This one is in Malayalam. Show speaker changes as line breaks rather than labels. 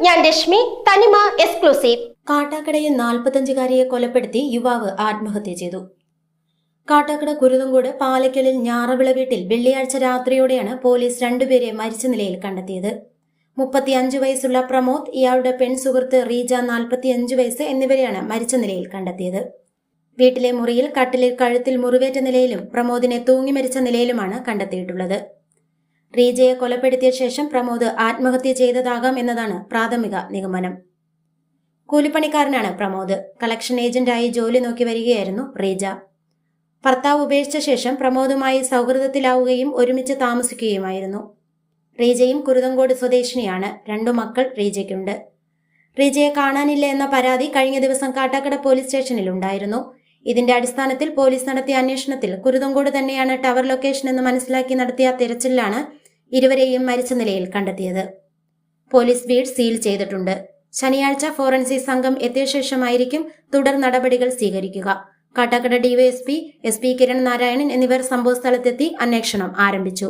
രശ്മി തനിമ എക്സ്ക്ലൂസീവ്
കാട്ടാക്കടയിൽ നാൽപ്പത്തഞ്ചുകാരിയെ കൊലപ്പെടുത്തി യുവാവ് ആത്മഹത്യ ചെയ്തു. കാട്ടാക്കട കുരുതങ്കോട് പാലക്കലിൽ ഞാറവിള വീട്ടിൽ വെള്ളിയാഴ്ച രാത്രിയോടെയാണ് പോലീസ് രണ്ടുപേരെ മരിച്ച നിലയിൽ കണ്ടെത്തിയത്. മുപ്പത്തിയഞ്ച് വയസ്സുള്ള പ്രമോദ് ഇയാളുടെ പെൺ സുഹൃത്ത് റീജ നാൽപ്പത്തിയഞ്ച് വയസ്സ് എന്നിവരെയാണ് മരിച്ച നിലയിൽ കണ്ടെത്തിയത്. വീട്ടിലെ മുറിയിൽ കട്ടിലിൽ കഴുത്തിൽ മുറിവേറ്റ നിലയിലും പ്രമോദിനെ തൂങ്ങി മരിച്ച നിലയിലുമാണ് കണ്ടെത്തിയിട്ടുള്ളത്. റീജയെ കൊലപ്പെടുത്തിയ ശേഷം പ്രമോദ് ആത്മഹത്യ ചെയ്തതാകാം എന്നതാണ് പ്രാഥമിക നിഗമനം. കൂലിപ്പണിക്കാരനാണ് പ്രമോദ്. കളക്ഷൻ ഏജന്റായി ജോലി നോക്കി വരികയായിരുന്നു റീജ. ഭർത്താവ് ഉപേക്ഷിച്ച ശേഷം പ്രമോദുമായി സൗഹൃദത്തിലാവുകയും ഒരുമിച്ച് താമസിക്കുകയുമായിരുന്നു. റീജയും കുരുതങ്കോട് സ്വദേശിനിയാണ്. രണ്ടു മക്കൾ റീജയ്ക്കുണ്ട്. റീജയെ കാണാനില്ല എന്ന പരാതി കഴിഞ്ഞ ദിവസം കാട്ടാക്കട പോലീസ് സ്റ്റേഷനിൽ ഉണ്ടായിരുന്നു. ഇതിന്റെ അടിസ്ഥാനത്തിൽ പോലീസ് നടത്തിയ അന്വേഷണത്തിൽ കുരുതങ്കോട് തന്നെയാണ് ടവർ ലൊക്കേഷൻ എന്ന് മനസ്സിലാക്കി നടത്തിയ തിരച്ചിലാണ് ഇരുവരെയും മരിച്ച നിലയിൽ കണ്ടെത്തിയത്. പോലീസ് വീട് സീൽ ചെയ്തിട്ടുണ്ട്. ശനിയാഴ്ച ഫോറൻസിക് സംഘം എത്തിയ ശേഷമായിരിക്കും തുടർ നടപടികൾ സ്വീകരിക്കുക. Kattakada DYSP S P Kiran Narayanan എന്നിവർ സംഭവസ്ഥലത്തെത്തി അന്വേഷണം ആരംഭിച്ചു.